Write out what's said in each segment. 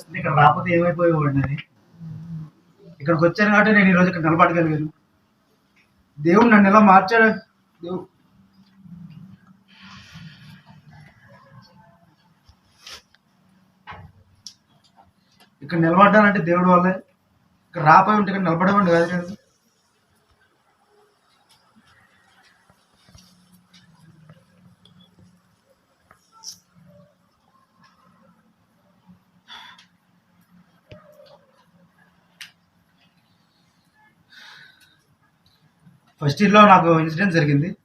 అనిపిస్తుంది ఇక్కడ రాకపోతే ఏమైపోయేవాడిని అని ఇక్కడికి వచ్చాను కాబట్టి నేను ఈరోజు ఇక్కడ నిలబడగలిగాను. దేవుడు నన్ను ఎలా మార్చాడు? దేవుడు. ఇక్కడ నిలబడ్డానంటే దేవుడు వల్లే. ఇక్కడ రాపోయి ఉంటే ఇక్కడ నిలబడమండి కాదు. ఫస్ట్ ఇయర్లో నాకు ఇన్సిడెంట్ జరిగింది.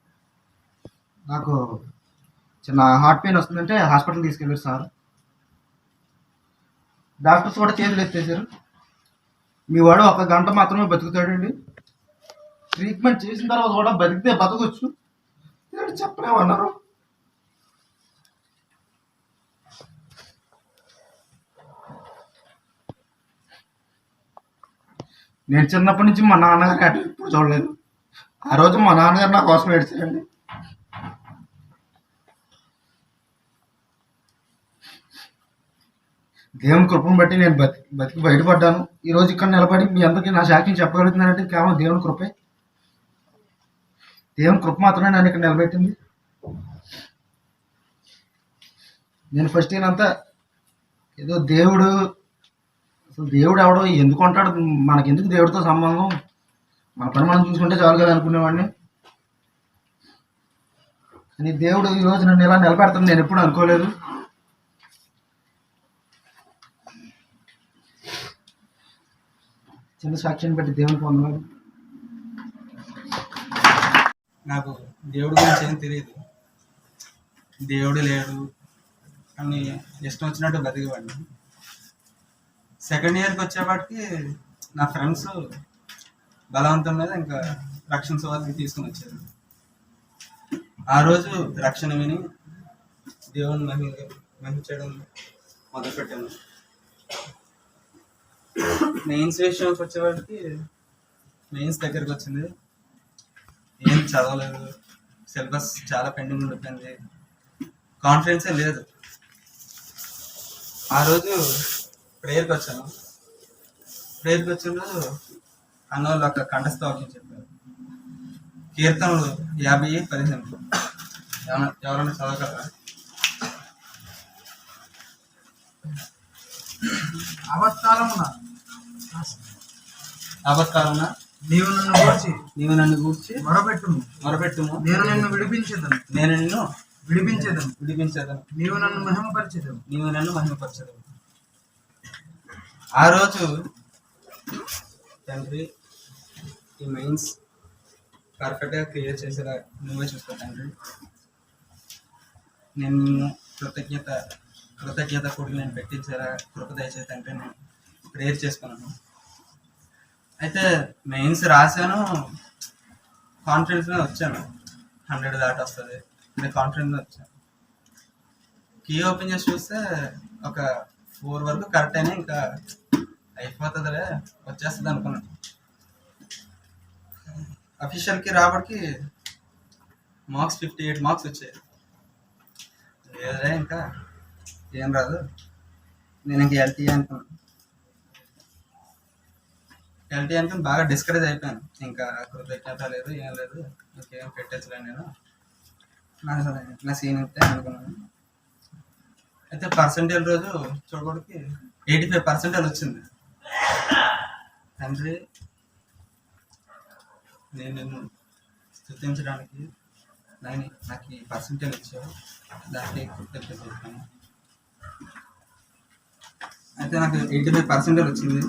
నాకు చిన్న హార్ట్ పెయిన్ వస్తుందంటే హాస్పిటల్ తీసుకెళ్ళారు సార్. డాక్టర్స్ కూడా చేతులు ఎత్తేసారు. మీ వాడు ఒక గంట మాత్రమే బతుకుతాడండి. ట్రీట్మెంట్ చేసిన తర్వాత కూడా బతికితే బతకొచ్చు. చెప్పలేమన్నారు. నేను చిన్నప్పటి నుంచి మా నాన్నగారు అటు ఇప్పుడు చూడలేదు. ఆ రోజు మా నాన్నగారు నా కోసం ఏడ్చారండి. దేవుని కృపను బట్టి నేను బతి బతికి బయటపడ్డాను. ఈ రోజు ఇక్కడ నిలబడి మీ అందరికీ నా సాక్ష్యం చెప్పగలుగుతున్నానంటే కేవలం దేవుని కృపే. దేవుని కృప మాత్రమే నన్ను ఇక్కడ నిలబెట్టింది. నేను ఫస్ట్ అంతా ఏదో దేవుడు అసలు దేవుడు ఎవడో ఎందుకు అంటాడు? మనకెందుకు దేవుడితో సంబంధం? మన పని మనం చూసుకుంటే చాలు కదా అనుకునేవాడిని. కానీ దేవుడు ఈ రోజు నన్ను ఇలా నిలబెడతాను నేను ఎప్పుడు అనుకోలేదు. చిన్న సాక్ష్యాన్ని బట్టి దేవుని పొందలేదు నాకు దేవుడి గురించి ఏం తెలియదు దేవుడు లేడు అని ఇష్టం వచ్చినట్టు బతికేవాడిని. సెకండ్ ఇయర్కి వచ్చేపాటికి నా ఫ్రెండ్స్ బలవంతం మీద ఇంకా రక్షణ సవాల్కి తీసుకుని వచ్చారు. ఆ రోజు రక్షణ విని దేవుని మహి మహించడం మొదలుపెట్టాను మెయిన్స్ విషయంకి వచ్చేవాడికి మెయిన్స్ దగ్గరికి వచ్చింది. ఏం చదవలేదు. సిలబస్ చాలా పెండింగ్ ఉండిపోయింది. కాన్ఫిడెన్సే లేదు. ఆ రోజు ప్రేయర్కి వచ్చాను. ప్రేయర్కి వచ్చిన రోజు వాళ్ళు ఒక కంఠస్థ వాక్యం చెప్పారు. కీర్తనలు యాభై పదిహేను. ఎవరైనా చదవగలరా? నీవు నన్ను గూర్చి. నీవు నన్ను గూర్చి మొరపెట్టుము. మొరపెట్టుము. నేను నిన్ను విడిపించేదను. నేను నిన్ను విడిపించేదను. విడిపించేదను. నీవు నన్ను మహిమపరిచేదను నీవు నన్ను మహిమపరచదు ఆ రోజు తండ్రి ఈ మెయిన్స్ పర్ఫెక్ట్గా క్లియర్ చేసేలా నువ్వే చూసుకో తండ్రి. నేను నిన్ను కృతజ్ఞత కృతజ్ఞత కూడా నేను పెట్టించేలా కృప దయచేసి తండ్రి నేను ప్రేయర్ చేసుకున్నాను. అయితే మెయిన్స్ రాశాను కాన్ఫిడెన్స్ మీద వచ్చాను. హండ్రెడ్ దాటి వస్తుంది. అంటే కాన్ఫిడెన్స్లో వచ్చాను. కీ ఓపెన్ చేసి చూస్తే ఒక ఫోర్ వరకు కరెక్ట్ అయినా ఇంకా అయిపోతుందిలే వచ్చేస్తుంది అనుకున్నాను. అఫీషియల్కి రాబడికి మార్క్స్ ఫిఫ్టీ ఎయిట్ మార్క్స్ వచ్చాయి. లేదులే ఇంకా? ఏం రాదు. నేను ఇంక ఎల్టీ అనుకున్నాను ఎల్టీ అనుకుని బాగా డిస్కరేజ్ అయిపోయాను. ఇంకా కృతజ్ఞత లేదు ఏం లేదు. ఇంకేం పెట్టచ్చలే నేను. నా సీన్ అయితే అనుకున్నాను. అయితే పర్సంటేజ్ రోజు చూడడానికి ఎయిటీ ఫైవ్ పర్సెంటేజ్ వచ్చింది. తండ్రి నేను నిన్ను స్థుతించడానికి నేను నాకు ఈ పర్సంటేజ్ ఇచ్చావు. దానికి కృతజ్ఞత చెప్తాను అయితే నాకు ఎయిటీ ఫైవ్ పర్సెంటేజ్ వచ్చింది.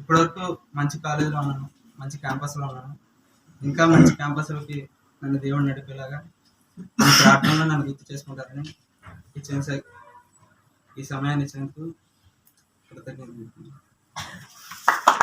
ఇప్పటివరకు మంచి కాలేజీలో ఉన్నాను మంచి క్యాంపస్లో ఉన్నాను. ఇంకా మంచి క్యాంపస్లోకి నన్ను దేవుడు నడిపేలాగా ప్రార్థనలో నన్ను గుర్తు చేసుకుంటారని ఇచ్చిన ఈ సమయాన్ని ఇచ్చినందుకు కృతజ్ఞతలు.